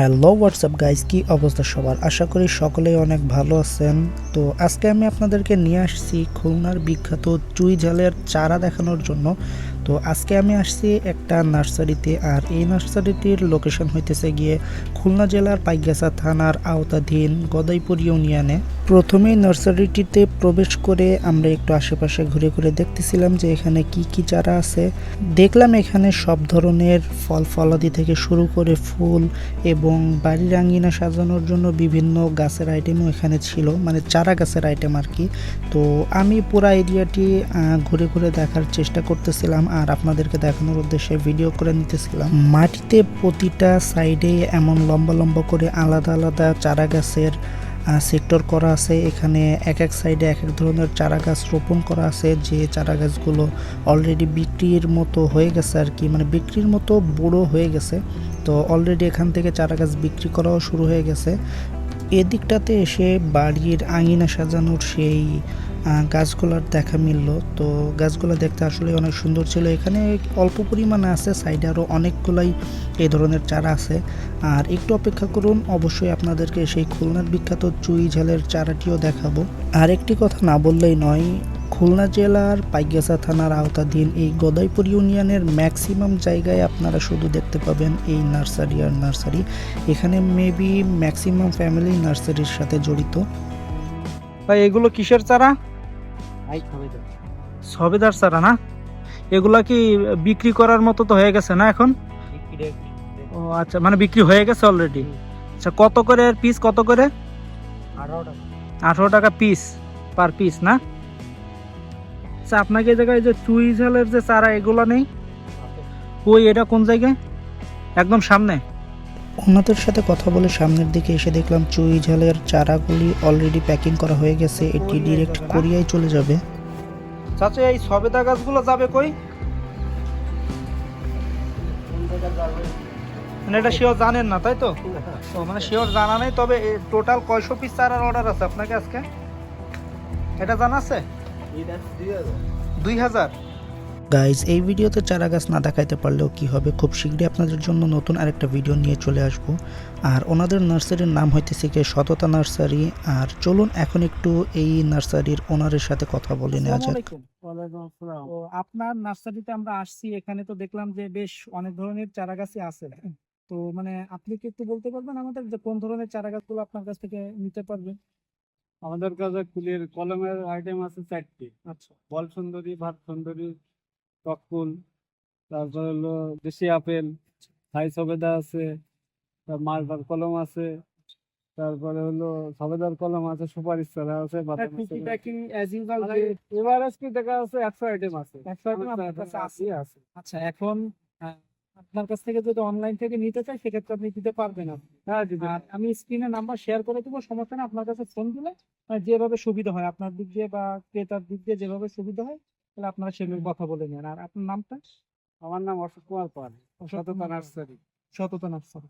Hello WhatsApp guys কি অবস্থা সবার? আশা করি সকলেই অনেক ভালো আছেন। তো আজকে আমি আপনাদেরকে নিয়ে আসছি খুলনার বিখ্যাত চুই ঝালের চারা দেখানোর জন্য। তো আজকে আমি আসছি একটা নার্সারিতে আর এই নার্সারিটির লোকেশন হইতেছে গিয়ে খুলনা জেলার পাইগাছা থানার আওতাধীন গদাইপুর ইউনিয়নে। প্রথমেই নার্সারিটিতে প্রবেশ করে আমরা একটু আশেপাশে ঘুরে ঘুরে দেখতেছিলাম যে এখানে কি কি চারা আছে। দেখলাম এখানে সব ধরনের ফল ফলাদি থেকে শুরু করে ফুল এবং বাড়ির আঙ্গিনা সাজানোর জন্য বিভিন্ন গাছের আইটেমও এখানে ছিল মানে চারা গাছের আইটেম আর কি তো আমি পুরা এরিয়াটি ঘুরে ঘুরে দেখার চেষ্টা করতেছিলাম। আর আপনাদেরকে দেখানোর উদ্দেশ্যে ভিডিও করে নিতেছিলাম। মাটিতে প্রতিটা সাইডে এমন লম্বা লম্বা করে আলাদা আলাদা চারা গাছের সেক্টর করা আছে। এখানে এক এক সাইডে এক এক ধরনের চারা গাছ রোপণ করা আছে। যে চারা গাছগুলো অলরেডি বিক্রির মতো হয়ে গেছে আর কি মানে বিক্রির মতো বড় হয়ে গেছে। তো অলরেডি এখান থেকে চারা গাছ বিক্রি করাও শুরু হয়ে গেছে। এদিকটাতে এসে বাড়ির আঙিনা সাজানোর সেই গাছগুলার দেখা মিলল। তো গাছগুলো দেখতে আসলে অনেক সুন্দর ছিল। এখানে অল্প পরিমাণে আছে, সাইডে আরও অনেকগুলাই এই ধরনের চারা আছে। আর একটু অপেক্ষা করুন, অবশ্যই আপনাদেরকে সেই খুলনার বিখ্যাত চুই ঝালের চারাটিও দেখাবো। আর একটি কথা না বললেই নয় খুলনা জেলার পাইগাছা থানার আওতাধীন এই গদাইপুর ইউনিয়নের ম্যাক্সিমাম জায়গায় আপনারা শুধু দেখতে পাবেন এই নার্সারি আর নার্সারি। এখানে মেবি ম্যাক্সিমাম ফ্যামিলি নার্সারির সাথে জড়িত। ভাই এগুলো কিসের চারা? সবেদার। চারা না? এগুলা কি বিক্রি করার মতো তো হয়ে গেছে না এখন? ও আচ্ছা মানে বিক্রি হয়ে গেছে অলরেডি আচ্ছা কত করে পিস কত করে? আঠারো টাকা। পিস পার পিস না? আচ্ছা আপনাকে এই জায়গায় যে চুই ঝালের যে চারা এগুলো নেই? ওই এটা কোন জায়গায়? একদম সামনে। ওনাদের সাথে কথা বলে সামনের দিকে এসে দেখলাম চুই ঝালের চারাগুলি অলরেডি প্যাকিং করা হয়ে গেছে। এটি ডিরেক্ট কোরিয়ায় চলে যাবে। চাচা এই সবেদা গাছগুলো যাবে কই? মানে এটা শিওর জানেন না তাই তো? ও মানে শিওর জানা নেই তবে টোটাল কয়শো পিস চারার অর্ডার আছে আপনাকে আজকে? এটা জানা আছে? দুই হাজার। গাইজ এই ভিডিওতে চারা গাছ না দেখাইতে পারলেও কি হবে? খুব শীঘ্রই আপনাদের জন্য নতুন আরেকটা ভিডিও নিয়ে চলে আসব। আর ওনাদের নার্সারির নাম হইতেছে কি সততা নার্সারি। আর চলুন এখন একটু এই নার্সারির ওনারের সাথে কথা বলে নেওয়া যাক। আপনার নার্সারিতে আমরা আসছি এখানে তো দেখলাম যে বেশ অনেক ধরনের চারা গাছই আছে। তো মানে আপনি কি একটু বলতে পারবেন আমাদের যে কোন ধরনের চারা গাছগুলো আপনার কাছ থেকে নিতে পারবেন? আমাদের কাছে কুলের কলমের আইটেম আছে চারটি। আচ্ছা। বল সুন্দরী ভাত সুন্দরী টককুল তারপর হলো দেশি আপেল থাই সবেদা আছে তার মালবার কলম আছে তারপরে হলো সবেদার কলম আছে সুপারিশ চারা আছে এবার আজকে দেখা আছে? একশো আইটেম আছে। একশো কাছে আছে? আচ্ছা এখন আপনার কাছ থেকে যদি অনলাইন থেকে নিতে চাই সেক্ষেত্রে আপনি দিতে পারবেন না। হ্যাঁ আর আমি স্ক্রিনে নাম্বার শেয়ার করে দেবো সমস্যা না আপনার কাছে ফোন দিলে যেভাবে সুবিধা হয় আপনার দিক দিয়ে বা ক্রেতার দিক দিয়ে যেভাবে সুবিধা হয় তাহলে আপনারা সেগুলো কথা বলে নেন। আর আপনার নামটা? আমার নাম অশোক কুমার পাল সততা নার্সারি। সততা নার্সারি